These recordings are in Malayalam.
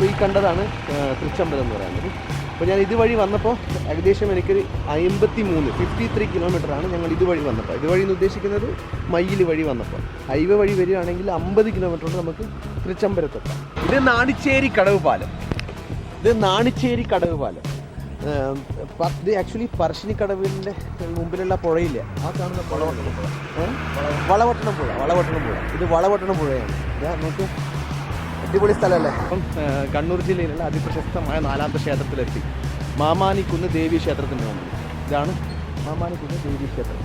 ഇപ്പോൾ ഈ കണ്ടതാണ് തൃച്ചമ്പലം എന്ന് പറയുന്നത്. അപ്പോൾ ഞാൻ ഇതുവഴി വന്നപ്പോൾ ഏകദേശം എനിക്കൊരു അമ്പത്തി മൂന്ന് ഫിഫ്റ്റി ത്രീ ആണ് ഞങ്ങൾ ഇതുവഴി വന്നപ്പോൾ. ഇതുവഴി എന്ന് ഉദ്ദേശിക്കുന്നത് മയിൽ വഴി വന്നപ്പോൾ. ഹൈവേ വഴി വരികയാണെങ്കിൽ അമ്പത് കിലോമീറ്റർ കൊണ്ട് നമുക്ക് തൃച്ചമ്പലത്തെത്താം. ഇത് നാണിച്ചേരി കടവ് പാലം ഇത് നാണിച്ചേരി കടവ് പാലം ഇത് ആക്ച്വലി പറശ്ശിനിക്കടവിന്റെ മുമ്പിലുള്ള പുഴയില്ലേ? ആ കാണുന്ന വളവട്ടണം പുഴ? വളവട്ടണം പുഴ വളവട്ടണം പുഴ ഇത് വളവട്ടണം പുഴയാണ് നമുക്ക് അടിപൊളി സ്ഥലമല്ലേ? അപ്പം കണ്ണൂർ ജില്ലയിലുള്ള അതിപ്രശസ്തമായ നാലാമത്തെ ക്ഷേത്രത്തിലെത്തി. മാമാനിക്കുന്ന് ദേവി ക്ഷേത്രത്തിന്റെ മുമ്പിൽ ഇതാണ് മാമാനിക്കുന്ന് ദേവി ക്ഷേത്രം.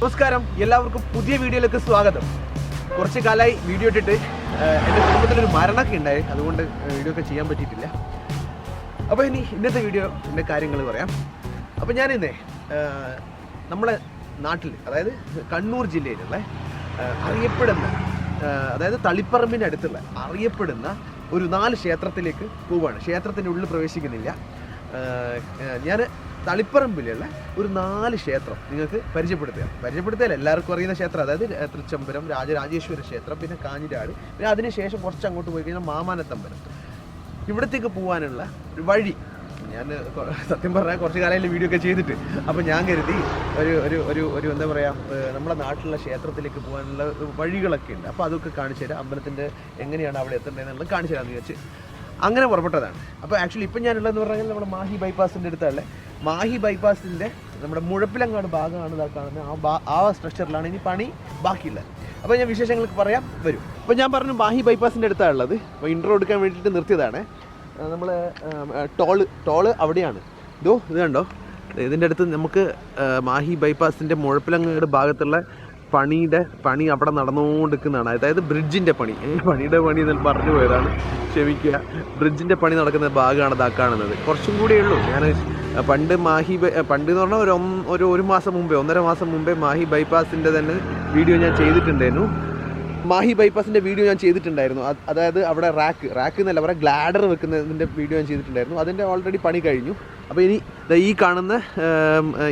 നമസ്കാരം. എല്ലാവർക്കും പുതിയ വീഡിയോയിലേക്ക് സ്വാഗതം. കുറച്ച് കാലമായി വീഡിയോ ഇട്ടിട്ട് എന്റെ കുടുംബത്തിലൊരു മരണമൊക്കെ ഉണ്ടായി. അതുകൊണ്ട് വീഡിയോ ഒക്കെ ചെയ്യാൻ പറ്റിയിട്ടില്ല. അപ്പോൾ ഇനി ഇന്നത്തെ വീഡിയോ എന്റെ കാര്യങ്ങൾ പറയാം. അപ്പോൾ ഞാനിന്നേ നമ്മളെ നാട്ടിൽ അതായത് കണ്ണൂർ ജില്ലയിലുള്ള അറിയപ്പെടുന്ന അതായത് തളിപ്പറമ്പിന്റെ അടുത്തുള്ള അറിയപ്പെടുന്ന ഒരു നാല് ക്ഷേത്രത്തിലേക്ക് പോവുകയാണ് ക്ഷേത്രത്തിന്റെ ഉള്ളിൽ പ്രവേശിക്കുന്നില്ല. ഞാൻ തളിപ്പറമ്പിലുള്ള ഒരു നാല് ക്ഷേത്രം നിങ്ങൾക്ക് പരിചയപ്പെടുത്തുക. പരിചയപ്പെടുത്തിയാൽ എല്ലാവർക്കും അറിയുന്ന ക്ഷേത്രം അതായത് തൃച്ചംബരം രാജരാജേശ്വര ക്ഷേത്രം പിന്നെ കാഞ്ഞിരാട്. പിന്നെ അതിനുശേഷം കുറച്ച് അങ്ങോട്ട് പോയി കഴിഞ്ഞാൽ മാമാനത്തമ്പലം. ഇവിടത്തേക്ക് പോകാനുള്ള വഴി ഞാൻ സത്യം പറഞ്ഞാൽ കുറച്ച് കാലമായിട്ട് വീഡിയോ ഒക്കെ ചെയ്തിട്ട്. അപ്പോൾ ഞാൻ കരുതി ഒരു ഒരു ഒരു ഒരു എന്താ പറയുക നമ്മുടെ നാട്ടിലുള്ള ക്ഷേത്രത്തിലേക്ക് പോകാനുള്ള വഴികളൊക്കെ ഉണ്ട്. അപ്പോൾ അതൊക്കെ കാണിച്ചു തരാം. അമ്പലത്തിന്റെ എങ്ങനെയാണ് അവിടെ എത്തേണ്ടതെന്നുള്ളത് കാണിച്ചു തരാമെന്ന് വിചാരിച്ച് അങ്ങനെ പുറപ്പെട്ടതാണ്. അപ്പോൾ ആക്ച്വലി ഇപ്പം ഞാനുള്ളതെന്ന് പറഞ്ഞാൽ നമ്മുടെ മാഹി ബൈപ്പാസിന്റെ അടുത്തുള്ള മാഹി ബൈപ്പാസിന്റെ നമ്മുടെ മുഴപ്പിലങ്ങാട് ഭാഗമാണ് ഇതാ കാണുന്നത്. ആ ആ സ്ട്രക്ചറിലാണ് ഇനി പണി ബാക്കിയുള്ളത്. അപ്പോൾ ഞാൻ വിശേഷങ്ങൾക്ക് പറയാം. വരും. അപ്പോൾ ഞാൻ പറഞ്ഞു മാഹി ബൈപ്പാസിന്റെ അടുത്താണ് ഉള്ളത് അപ്പോൾ ഇൻട്രോ എടുക്കാൻ വേണ്ടിയിട്ട് നിർത്തിയതാണ്. നമ്മൾ ടോൾ ടോൾ അവിടെയാണ്. ഇതോ ഇത് കണ്ടോ? ഇതിന്റെ അടുത്ത് നമുക്ക് മാഹി ബൈപ്പാസിന്റെ മുഴപ്പിലങ്ങയുടെ ഭാഗത്തുള്ള പണിയുടെ പണി അവിടെ നടന്നുകൊണ്ടിരിക്കുന്നതാണ്. അതായത് ബ്രിഡ്ജിന്റെ പണി. പണിയുടെ പണി എന്ന് പറഞ്ഞു പോയതാണ്. ക്ഷമിക്കുക. ബ്രിഡ്ജിന്റെ പണി നടക്കുന്ന ഭാഗമാണ് ഇതാ കാണുന്നത്. കുറച്ചും കൂടിയേ ഉള്ളൂ. ഞാൻ പണ്ട് മാഹി പണ്ട് എന്ന് പറഞ്ഞാൽ ഒരു ഒരു ഒരു മാസം മുമ്പേ ഒന്നര മാസം മുമ്പേ മാഹി ബൈപ്പാസിന്റെ തന്നെ വീഡിയോ ഞാൻ ചെയ്തിട്ടുണ്ടായിരുന്നു. മാഹി ബൈപ്പാസിന്റെ വീഡിയോ ഞാൻ ചെയ്തിട്ടുണ്ടായിരുന്നു. അതായത് അവിടെ റാക്ക് റാക്ക് എന്നല്ല പറയുക ഗ്ലാഡർ വെക്കുന്നതിന്റെ വീഡിയോ ഞാൻ ചെയ്തിട്ടുണ്ടായിരുന്നു. അതിന്റെ ഓൾറെഡി പണി കഴിഞ്ഞു. അപ്പോൾ ഇനി ഈ കാണുന്ന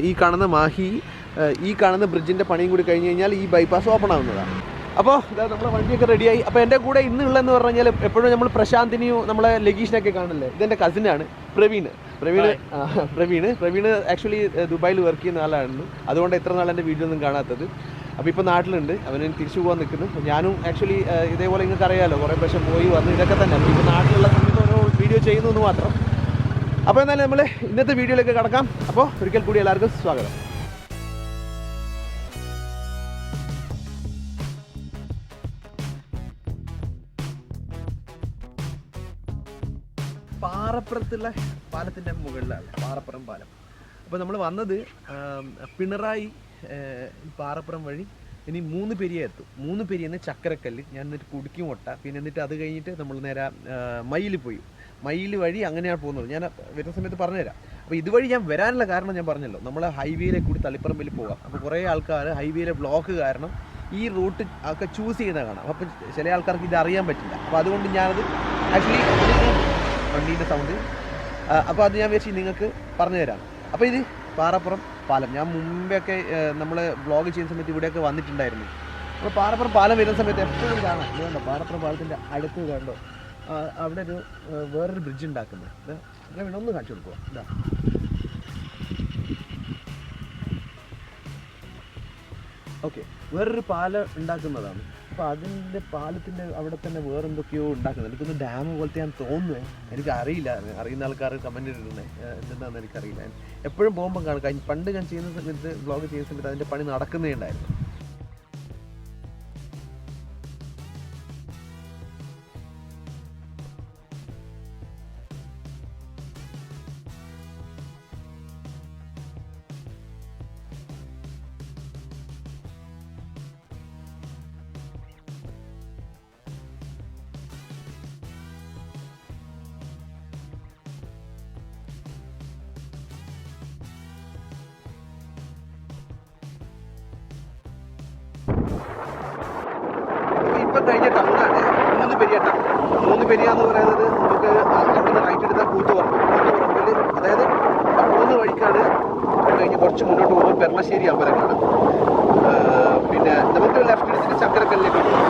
ഈ കാണുന്ന മാഹി ഈ കാണുന്ന ബ്രിഡ്ജിന്റെ പണിയും കൂടി കഴിഞ്ഞ് കഴിഞ്ഞാൽ ഈ ബൈപ്പാസ് ഓപ്പൺ ആവുന്നതാണ്. അപ്പോൾ ഇതാ നമ്മളെ വണ്ടിയൊക്കെ റെഡിയായി അപ്പോൾ എന്റെ കൂടെ ഇന്നുള്ളതെന്ന് പറഞ്ഞു കഴിഞ്ഞാൽ എപ്പോഴും നമ്മൾ പ്രശാന്തിനെയും നമ്മളെ ലഗീഷിനൊക്കെ കാണില്ലേ ഇതെന്റെ കസിനാണ് പ്രവീൺ പ്രവീൺ പ്രവീൺ പ്രവീൺ ആക്ച്വലി ദുബായിൽ വർക്ക് ചെയ്യുന്ന ആളായിരുന്നു അതുകൊണ്ട് എത്ര നാൾ എന്റെ വീഡിയോ ഒന്നും കാണാത്തത്. അപ്പോൾ ഇപ്പോൾ നാട്ടിലുണ്ട്. അവന് തിരിച്ചു പോകാൻ നിൽക്കുന്നു ഞാനും ആക്ച്വലി ഇതേപോലെ നിങ്ങൾക്ക് അറിയാമല്ലോ കുറേ പ്രാവശ്യം പോയി വന്ന്. ഇതൊക്കെ തന്നെ. അപ്പോൾ ഇപ്പോൾ നാട്ടിലുള്ള സമയത്ത് ഓരോ വീഡിയോ ചെയ്യുന്നു എന്ന് മാത്രം. അപ്പോൾ എന്തായാലും നമ്മൾ ഇന്നത്തെ വീഡിയോയിലേക്ക് കടക്കാം. അപ്പോൾ ഒരിക്കൽ കൂടി എല്ലാവർക്കും സ്വാഗതം. പാറപ്പുറത്തുള്ള പാലത്തിന്റെ മുകളിലാണ്. പാറപ്പുറം പാലം. അപ്പോൾ നമ്മൾ വന്നത് പിണറായി പാറപ്പുറം വഴി ഇനി മൂന്ന് പെരിയ എത്തും. മൂന്ന് പെരിയെന്ന് ചക്കരക്കല്ല് ഞാൻ എന്നിട്ട് കുടുക്കി മുട്ട പിന്നെ എന്നിട്ട് അത് കഴിഞ്ഞിട്ട് നമ്മൾ നേരെ മയിൽ പോയി. മയിൽ വഴി അങ്ങനെയാണ് പോകുന്നത്. ഞാൻ വരുന്ന സമയത്ത് പറഞ്ഞുതരാം. അപ്പോൾ ഇതുവഴി ഞാൻ വരാനുള്ള കാരണം ഞാൻ പറഞ്ഞല്ലോ. നമ്മൾ ഹൈവേയിലെ കൂടി തളിപ്പറമ്പിൽ പോകാം അപ്പോൾ കുറേ ആൾക്കാർ ഹൈവേയിലെ ബ്ലോക്ക് കാരണം ഈ റൂട്ട് ഒക്കെ ചൂസ് ചെയ്യുന്ന കാണാം. അപ്പം ചില ആൾക്കാർക്ക് ഇത് അറിയാൻ പറ്റില്ല. അപ്പോൾ അതുകൊണ്ട് ഞാനത് ആക്ച്വലി വണ്ടീന്റെ സൗണ്ട്. അപ്പോൾ അത് ഞാൻ വിചാരിച്ചു നിങ്ങൾക്ക് പറഞ്ഞു തരാം അപ്പോൾ ഇത് പാറപ്പുറം പാലം. ഞാൻ മുമ്പെയൊക്കെ നമ്മൾ വ്ളോഗ് ചെയ്യുന്ന സമയത്ത് ഇവിടെയൊക്കെ വന്നിട്ടുണ്ടായിരുന്നു. അപ്പോൾ പാറപ്പുറം പാലം വരുന്ന സമയത്ത് എപ്പോഴും കാണാം. കണ്ടോ? പാറപ്പുറം പാലത്തിന്റെ അടുത്ത് കണ്ടോ? അവിടെ ഒരു വേറൊരു ബ്രിഡ്ജ് ഉണ്ടാക്കുന്നത്. ഞാൻ വേണം ഒന്ന് കാണിച്ചു കൊടുക്കുക ഇതാ. ഓക്കെ. വേറൊരു പാലം ഉണ്ടാക്കുന്നതാണ്. അപ്പോൾ അതിന്റെ പാലത്തിന്റെ അവിടെ തന്നെ വേറെ എന്തൊക്കെയോ ഉണ്ടാക്കുന്നത്. എനിക്കൊന്ന് ഡാം പോലത്തെ ഞാൻ തോന്നുന്നത് എനിക്ക് അറിയില്ല. അറിയുന്ന ആൾക്കാർ കമന്റ് ഇടുന്നത് എന്തെന്നാന്ന് എനിക്കറിയില്ല. എപ്പോഴും പോകുമ്പോൾ കാണും. കഴിഞ്ഞ് പണ്ട് ഞാൻ ചെയ്യുന്ന സമയത്ത് വ്ളോഗ് ചെയ്യുന്ന സമയത്ത് അതിന്റെ പണി നടക്കുന്നേ ഉണ്ടായിരുന്നു. ഇപ്പം കഴിഞ്ഞ ടൗണാണ് മൂന്ന് പെരിയ ടൗൺ. മൂന്ന് പെരിയ എന്ന് പറയുന്നത് നമുക്ക് അവിടുന്ന് റൈറ്റ് എടുത്താൽ കൂത്തുപറമ്പ്. കൂത്തുപറമ്പിൽ അതായത് മൂന്ന് വഴിക്കാണ് കഴിഞ്ഞ് കുറച്ച് മുന്നോട്ട് പോകുമ്പോൾ പെർളശ്ശേരി അമ്പലം കാണാം ആ, പിന്നെ ലെഫ്റ്റ് എടുത്തിട്ട് ചക്കരക്കല്ലിലേക്ക് പോകും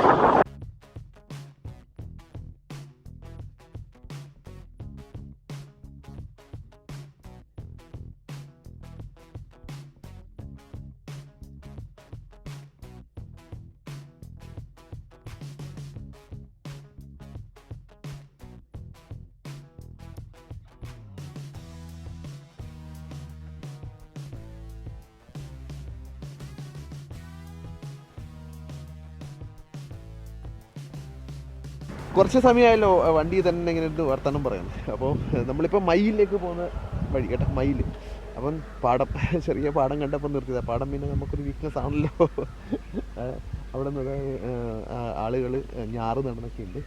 കുറച്ച് സമയമായല്ലോ വണ്ടി തന്നെ ഇങ്ങനെ ഇരുന്ന് വർത്തമാനം പറയുന്നത് അപ്പോൾ നമ്മളിപ്പോൾ മയിലേക്ക് പോകുന്ന വഴി കേട്ടോ മയിൽ അപ്പം പാടം ചെറിയ പാടം കണ്ടപ്പോൾ നിർത്തിയത്. പാടം പിന്നെ നമുക്കൊരു വീക്ക്നെസ് ആണല്ലോ. അവിടെ നിന്ന് ആളുകൾ ഞാറ് നടന്നൊക്കെ ഉണ്ട്.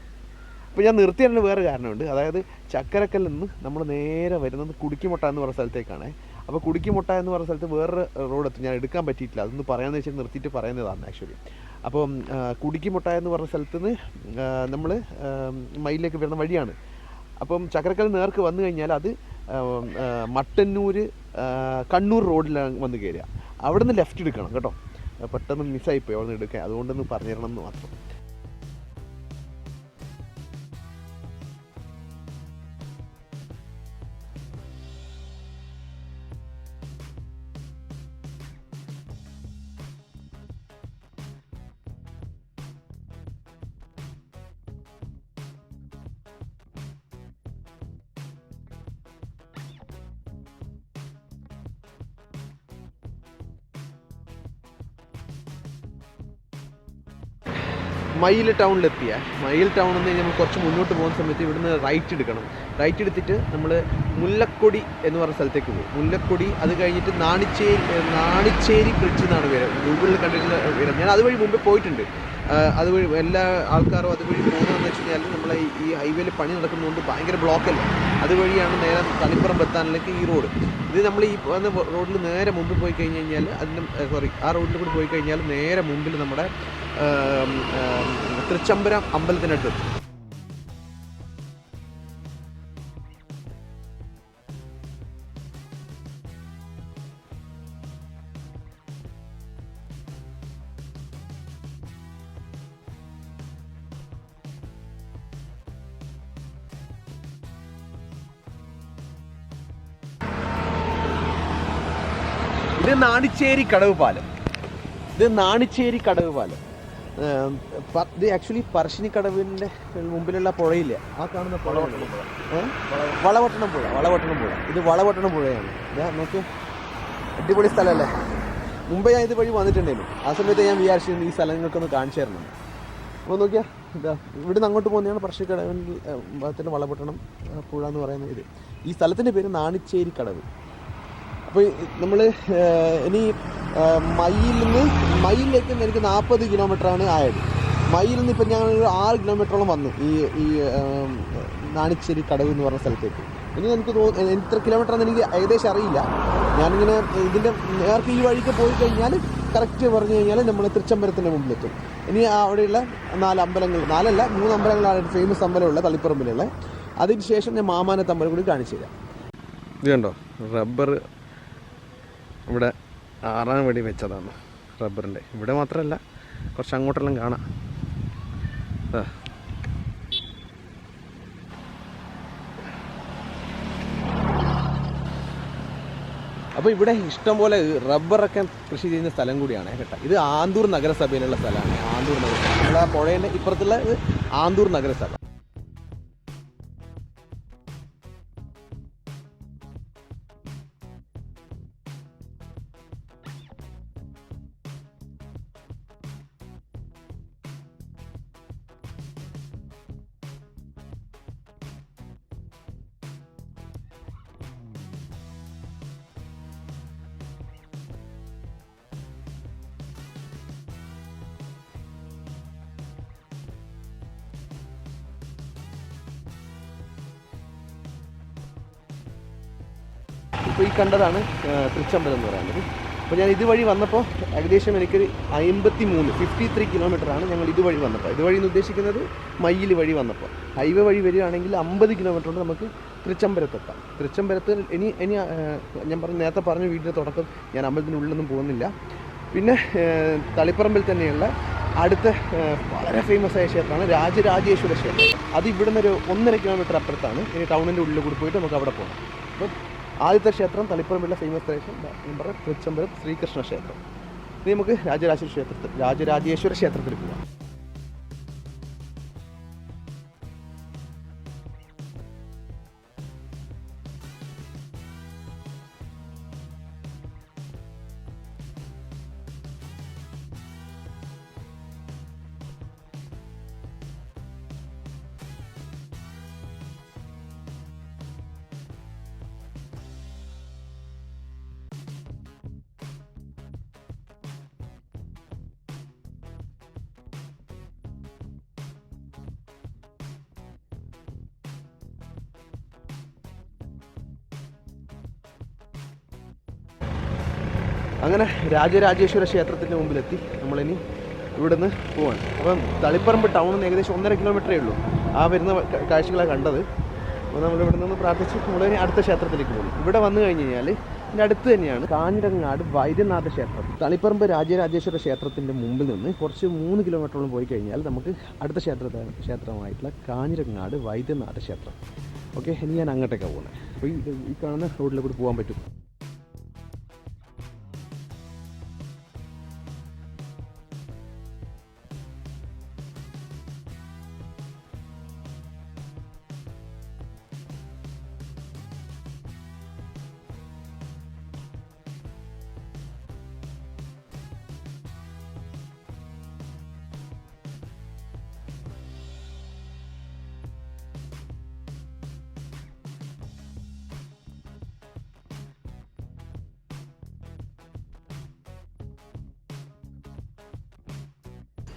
അപ്പോൾ ഞാൻ നിർത്തിയതിന് വേറെ കാരണമുണ്ട്. അതായത് ചക്കരക്കല്ലിൽ നിന്ന് നമ്മൾ നേരെ വരുന്നത് കുടുക്കിമുട്ട എന്ന് പറഞ്ഞ സ്ഥലത്തേക്കാണ്. അപ്പോൾ കുടുക്കിമുട്ട എന്ന് പറഞ്ഞ സ്ഥലത്ത് വേറൊരു റോഡ് എത്തും. ഞാൻ എടുക്കാൻ പറ്റിയിട്ടില്ല. അതൊന്ന് പറയാമെന്ന് വെച്ചാൽ നിർത്തിയിട്ട് പറയുന്നതാണ് ആക്ച്വലി അപ്പം ആ, കുടുക്കിമുട്ട എന്ന് പറഞ്ഞ സ്ഥലത്ത് നിന്ന് നമ്മൾ മയിലേക്ക് വരുന്ന വഴിയാണ്. അപ്പം ചക്രക്കൽ നേർക്ക് വന്നു കഴിഞ്ഞാൽ അത് മട്ടന്നൂർ കണ്ണൂർ റോഡിലാണ് വന്ന് കയറുക അവിടെ നിന്ന് ലെഫ്റ്റ് എടുക്കണം കേട്ടോ. പെട്ടെന്ന് മിസ്സായിപ്പോയി അവിടെ നിന്ന് എടുക്കുക അതുകൊണ്ടൊന്ന് പറഞ്ഞു തരണം എന്ന് മാത്രം. മയിൽ ടൗണിലെത്തിയ മയിൽ ടൗണിൽ നിന്ന് നമ്മൾ കുറച്ച് മുന്നോട്ട് പോകുന്ന സമയത്ത് ഇവിടുന്ന് റൈറ്റ് എടുക്കണം. റൈറ്റ് എടുത്തിട്ട് നമ്മൾ മുല്ലക്കൊടി എന്ന് പറഞ്ഞ സ്ഥലത്തേക്ക് പോകും. മുല്ലക്കൊടി അത് കഴിഞ്ഞിട്ട് നാണിച്ചേരി നാണിച്ചേരി ബ്രിഡ്ജ് എന്നാണ് പേര്. ഗൂഗിളിൽ കണ്ടിട്ടുള്ള പേര്. ഞാൻ അതുവഴി മുമ്പേ പോയിട്ടുണ്ട്. അതുവഴി എല്ലാ ആൾക്കാരും അതുവഴി പോകുന്നതെന്ന് വെച്ച് കഴിഞ്ഞാൽ നമ്മളെ ഈ- ഹൈവേയിൽ പണി നടക്കുന്നതുകൊണ്ട് ഭയങ്കര ബ്ലോക്കല്ല അതുവഴിയാണ് നേരെ തളിപ്പുറം എത്താനിലേക്ക് ഈ റോഡ് ഇത് നമ്മൾ ഈ റോഡിൽ നേരെ മുമ്പിൽ പോയി കഴിഞ്ഞ് കഴിഞ്ഞാൽ അതിന്റെ സോറി ആ റോഡിൽ കൂടി പോയി കഴിഞ്ഞാൽ നേരെ മുമ്പിൽ നമ്മുടെ തൃച്ചംബരം അമ്പലത്തിനടുത്ത്. ഇത് നാണിച്ചേരി കടവ് പാലം ഇത് നാണിച്ചേരി കടവ് പാലം ഇത് ആക്ച്വലി പറശ്ശിനിക്കടവിന്റെ മുമ്പിലുള്ള പുഴയില്ല? ആ കാണുന്ന പുഴ? വളവട്ടണം പുഴ വളവട്ടണം പുഴ ഇത് വളവട്ടണം പുഴയാണ് നോക്കൂ. അടിപൊളി സ്ഥലമല്ലേ മുമ്പേ ഞാൻ ഇത് വഴി വന്നിട്ടുണ്ടായിരുന്നു. ആ സമയത്ത് ഞാൻ വിചാരിച്ചിരുന്നു ഈ സ്ഥലങ്ങൾക്കൊന്ന് കാണിച്ചു തരണം. അപ്പോൾ നോക്കിയാൽ ഇതാ ഇവിടുന്ന് അങ്ങോട്ട് പോകുന്നതാണ് പറശ്ശിനിക്കടവിന്റെ ഭാഗത്തിന്റെ വളപട്ടണം പുഴ എന്ന് പറയുന്ന ഇത്. ഈ സ്ഥലത്തിന്റെ പേര് നാണിച്ചേരി കടവ്. അപ്പോൾ നമ്മൾ ഇനി മയിൽ നിന്ന് മയിലിലേക്ക് എനിക്ക് നാൽപ്പത് ആണ് ആയത്. മയിൽ നിന്ന് ഇപ്പം ഞങ്ങൾ ആറ് കിലോമീറ്ററോളം വന്നു ഈ ഈ നാണിച്ചേരി കടവ് എന്ന് പറഞ്ഞ സ്ഥലത്തേക്ക്. ഇനി എനിക്ക് തോന്നുന്നു എത്ര കിലോമീറ്റർ എന്ന് എനിക്ക് ഏകദേശം അറിയില്ല. ഞാനിങ്ങനെ ഇതിന്റെ നേർക്ക് ഈ വഴിക്ക് പോയി കഴിഞ്ഞാൽ കറക്റ്റ് പറഞ്ഞു കഴിഞ്ഞാൽ നമ്മൾ തൃച്ചമ്പലത്തിന്റെ മുമ്പിലെത്തും. ഇനി അവിടെയുള്ള നാല് അമ്പലങ്ങൾ നാലല്ല മൂന്ന് അമ്പലങ്ങളാണ് ഫേമസ് അമ്പലമുള്ള തളിപ്പറമ്പിലുള്ള. അതിന് ശേഷം ഞാൻ മാമാനത്ത് അമ്പലം കൂടി കാണിച്ചു തരാം. ഇത് കണ്ടോ? റബ്ബർ ഇവിടെ ആറാൻ വേണ്ടി വെച്ചതാണ് റബ്ബറിന്റെ. ഇവിടെ മാത്രമല്ല കുറച്ച് അങ്ങോട്ടെല്ലാം കാണാം. അപ്പോൾ ഇവിടെ ഇഷ്ടംപോലെ റബ്ബറൊക്കെ കൃഷി ചെയ്യുന്ന സ്ഥലം കൂടിയാണ് കേട്ടോ. ഇത് ആന്തൂർ നഗരസഭയിലുള്ള സ്ഥലമാണ്. ആന്തൂർ നഗരസഭ. നമ്മൾ ആ പുഴേന്റെ ഇപ്പുറത്തുള്ള ആന്തൂർ നഗരസഭ. ഇപ്പോൾ ഈ കണ്ടതാണ് തൃച്ചമ്പലം എന്ന് പറയുന്നത്. അപ്പോൾ ഞാൻ ഇതുവഴി വന്നപ്പോൾ ഏകദേശം എനിക്കൊരു അമ്പത്തി മൂന്ന് ഫിഫ്റ്റി ത്രീ ആണ് ഞങ്ങൾ ഇതുവഴി വന്നപ്പോൾ ഇതുവഴി എന്ന് ഉദ്ദേശിക്കുന്നത് മയിൽ വഴി വന്നപ്പോൾ ഹൈവേ വഴി വരികയാണെങ്കിൽ അമ്പത് കിലോമീറ്റർ കൊണ്ട് നമുക്ക് തൃച്ചമ്പലത്തെത്താം തൃച്ചമ്പലത്ത് ഇനി ഇനി ഞാൻ പറഞ്ഞു നേരത്തെ പറഞ്ഞു വീടിന്റെ തുടക്കം ഞാൻ അമ്പലത്തിന്റെ ഉള്ളിലൊന്നും പോകുന്നില്ല. പിന്നെ തളിപ്പറമ്പിൽ തന്നെയുള്ള അടുത്ത വളരെ ഫേമസ് ആയ ക്ഷേത്രമാണ് രാജരാജേശ്വര ക്ഷേത്രം. അത് ഇവിടുന്ന് ഒരു ഒന്നര കിലോമീറ്റർ അപ്പുറത്താണ്. ഇനി ടൗണിന്റെ ഉള്ളിൽ കൂടി പോയിട്ട് നമുക്ക് അവിടെ പോകാം. അപ്പം ആദ്യത്തെ ക്ഷേത്രം തളിപ്പറമ്പിലെ famous station number Thrichambaram Sreekrishna ക്ഷേത്രം. ഇനി നമുക്ക് രാജരാജേശ്വര ക്ഷേത്രത്തിൽ രാജരാജേശ്വര ക്ഷേത്രത്തിൽ പോകാം. അങ്ങനെ രാജരാജേശ്വര ക്ഷേത്രത്തിന്റെ മുമ്പിലെത്തി നമ്മളിനി ഇവിടുന്ന് പോവാണ്. അപ്പം തളിപ്പറമ്പ് ടൗണിൽ നിന്ന് ഏകദേശം ഒന്നര കിലോമീറ്ററേ ഉള്ളൂ. ആ വരുന്ന കാഴ്ചകളാണ് കണ്ടത്. അപ്പോൾ നമ്മൾ ഇവിടെ നിന്ന് പ്രാർത്ഥിച്ച് നമ്മളിനി അടുത്ത ക്ഷേത്രത്തിലേക്ക് പോകും ഇവിടെ വന്നു കഴിഞ്ഞ് കഴിഞ്ഞാൽ ഇതിന്റെ അടുത്ത് തന്നെയാണ് കാഞ്ഞിരങ്ങാട് വൈദ്യനാഥ ക്ഷേത്രം. തളിപ്പറമ്പ് രാജരാജേശ്വര ക്ഷേത്രത്തിന്റെ മുമ്പിൽ നിന്ന് കുറച്ച് മൂന്ന് കിലോമീറ്ററോളം പോയി കഴിഞ്ഞാൽ നമുക്ക് അടുത്ത ക്ഷേത്ര ക്ഷേത്രമായിട്ടുള്ള കാഞ്ഞിരങ്ങാട് വൈദ്യനാഥ ക്ഷേത്രം. ഓക്കെ ഇനി ഞാൻ അങ്ങോട്ടേക്കാണ് പോകുന്നത് അപ്പോൾ ഈ ഈ കാണുന്ന റോഡിൽ കൂടി പോകാൻ പറ്റും.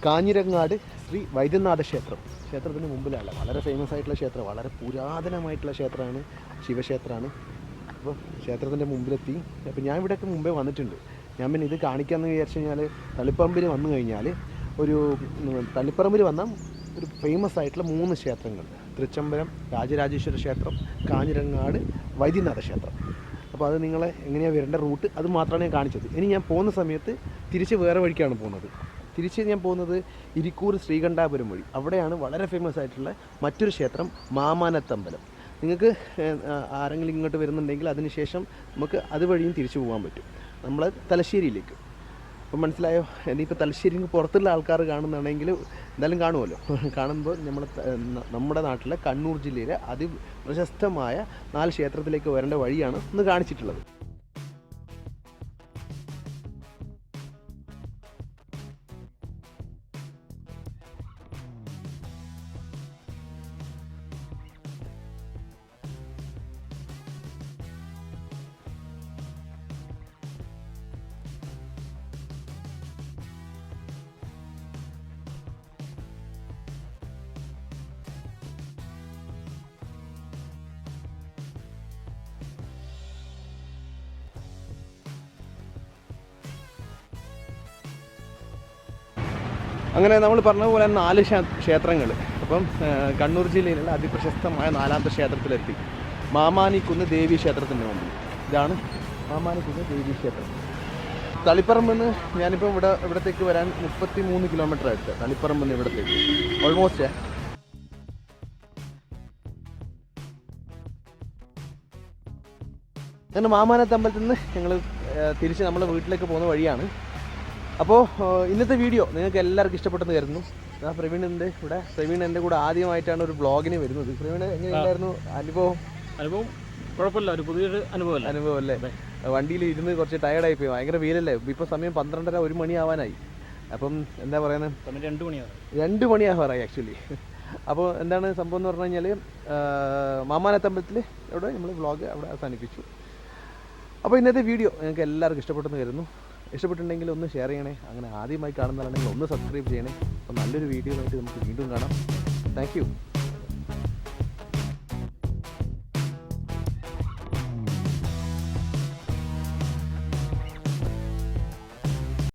കാഞ്ഞിരങ്ങാട് ശ്രീ വൈദ്യനാഥ ക്ഷേത്രം. ക്ഷേത്രത്തിന് മുമ്പിലല്ല വളരെ ഫേമസ് ആയിട്ടുള്ള ക്ഷേത്രം വളരെ പുരാതനമായിട്ടുള്ള ക്ഷേത്രമാണ് ശിവക്ഷേത്രമാണ്. അപ്പോൾ ക്ഷേത്രത്തിന്റെ മുമ്പിലെത്തി. അപ്പോൾ ഞാൻ ഇവിടെയൊക്കെ മുമ്പേ വന്നിട്ടുണ്ട്. ഞാൻ പിന്നെ ഇത് കാണിക്കാമെന്ന് വിചാരിച്ചു കഴിഞ്ഞാൽ തളിപ്പറമ്പിൽ വന്നു കഴിഞ്ഞാൽ ഒരു തളിപ്പറമ്പിൽ വന്നാൽ ഒരു ഫേമസ് ആയിട്ടുള്ള മൂന്ന് ക്ഷേത്രങ്ങൾ. തൃച്ചംബരം രാജരാജേശ്വര ക്ഷേത്രം കാഞ്ഞിരങ്ങാട് വൈദ്യനാഥ ക്ഷേത്രം. അപ്പോൾ അത് നിങ്ങളെ എങ്ങനെയാണ് വരേണ്ട റൂട്ട് അത് മാത്രമാണ് ഞാൻ കാണിച്ചത്. ഇനി ഞാൻ പോകുന്ന സമയത്ത് തിരിച്ച് വേറെ വഴിക്കാണ് പോകുന്നത്. തിരിച്ച് ഞാൻ പോകുന്നത് ഇരിക്കൂർ ശ്രീകണ്ഠാപുരം വഴി. അവിടെയാണ് വളരെ ഫേമസ് ആയിട്ടുള്ള മറ്റൊരു ക്ഷേത്രം മാമാനത്തമ്പലം. നിങ്ങൾക്ക് ആരെങ്കിലും ഇങ്ങോട്ട് വരുന്നുണ്ടെങ്കിൽ അതിനുശേഷം നമുക്ക് അതുവഴിയും തിരിച്ചു പോകാൻ പറ്റും. നമ്മൾ തലശ്ശേരിയിലേക്ക്. അപ്പം മനസ്സിലായോ? ഇനിയിപ്പോൾ തലശ്ശേരിക്ക് പുറത്തുള്ള ആൾക്കാർ കാണുന്നുണ്ടെങ്കിൽ എന്തായാലും കാണുമല്ലോ. കാണുമ്പോൾ നമ്മൾ നമ്മുടെ നാട്ടിലെ കണ്ണൂർ ജില്ലയിലെ അതിപ്രശസ്തമായ നാല് ക്ഷേത്രത്തിലേക്ക് വരേണ്ട വഴിയാണ് ഒന്ന് കാണിച്ചിട്ടുള്ളത്. അങ്ങനെ നമ്മൾ പറഞ്ഞ പോലെ നാല് ക്ഷേത്രങ്ങൾ അപ്പം കണ്ണൂർ ജില്ലയിലുള്ള അതിപ്രശസ്തമായ നാലാമത്തെ ക്ഷേത്രത്തിലെത്തി. മാമാനിക്കുന്ന് ദേവി ക്ഷേത്രത്തിന്റെ മുമ്പിൽ. ഇതാണ് മാമാനിക്കുന്ന് ദേവി ക്ഷേത്രം. തളിപ്പറമ്പെന്ന് ഞാനിപ്പോൾ ഇവിടെ ഇവിടത്തേക്ക് വരാൻ മുപ്പത്തി മൂന്ന് കിലോമീറ്റർ അടുത്ത് തളിപ്പറമ്പെന്ന് ഇവിടത്തേക്ക്. ഓൾമോസ്റ്റ് അങ്ങനെ മാമാനത്ത് അമ്പലത്തിൽ നിന്ന് ഞങ്ങൾ തിരിച്ച് നമ്മുടെ വീട്ടിലേക്ക് പോകുന്ന വഴിയാണ്. അപ്പോൾ ഇന്നത്തെ വീഡിയോ നിങ്ങൾക്ക് എല്ലാവർക്കും ഇഷ്ടപ്പെട്ടെന്ന് കരുതുന്നു. ഞാൻ പ്രവീണിന്റെ ഇവിടെ പ്രവീൺ എന്റെ കൂടെ ആദ്യമായിട്ടാണ് ഒരു ബ്ലോഗിന് വരുന്നത്. പ്രവീൺ എങ്ങനെയുണ്ടായിരുന്നു അനുഭവം? അനുഭവം കുഴപ്പമില്ല. ഒരു പുതിയൊരു അനുഭവമല്ല? അനുഭവം അല്ലേ വണ്ടിയിൽ ഇരുന്ന് കുറച്ച് ടയർഡായി പോയി ഭയങ്കര വീലല്ലേ ഇപ്പോൾ സമയം പന്ത്രണ്ടര ഒരു മണി ആവാനായി അപ്പം എന്താ പറയുന്നത് രണ്ട് മണിയാവും രണ്ട് മണിയാവാറായി ആക്ച്വലി അപ്പോൾ എന്താണ് സംഭവം എന്ന് പറഞ്ഞു കഴിഞ്ഞാൽ മാമാനത്തമ്പലത്തിൽ ഇവിടെ നമ്മൾ വ്ളോഗ് അവിടെ അവസാനിപ്പിച്ചു. അപ്പോൾ ഇന്നത്തെ വീഡിയോ നിങ്ങൾക്ക് എല്ലാവർക്കും ഇഷ്ടപ്പെട്ടെന്ന് കരുതുന്നു. ഇഷ്ടപ്പെട്ടിട്ടുണ്ടെങ്കിൽ ഒന്ന് ഷെയർ ചെയ്യണേ. അങ്ങനെ ആദ്യമായി കാണുന്നതാണെങ്കിൽ ഒന്ന് സബ്സ്ക്രൈബ് ചെയ്യണേ. അപ്പോൾ നല്ലൊരു വീഡിയോ ആയിട്ട് നമുക്ക് വീണ്ടും കാണാം. താങ്ക്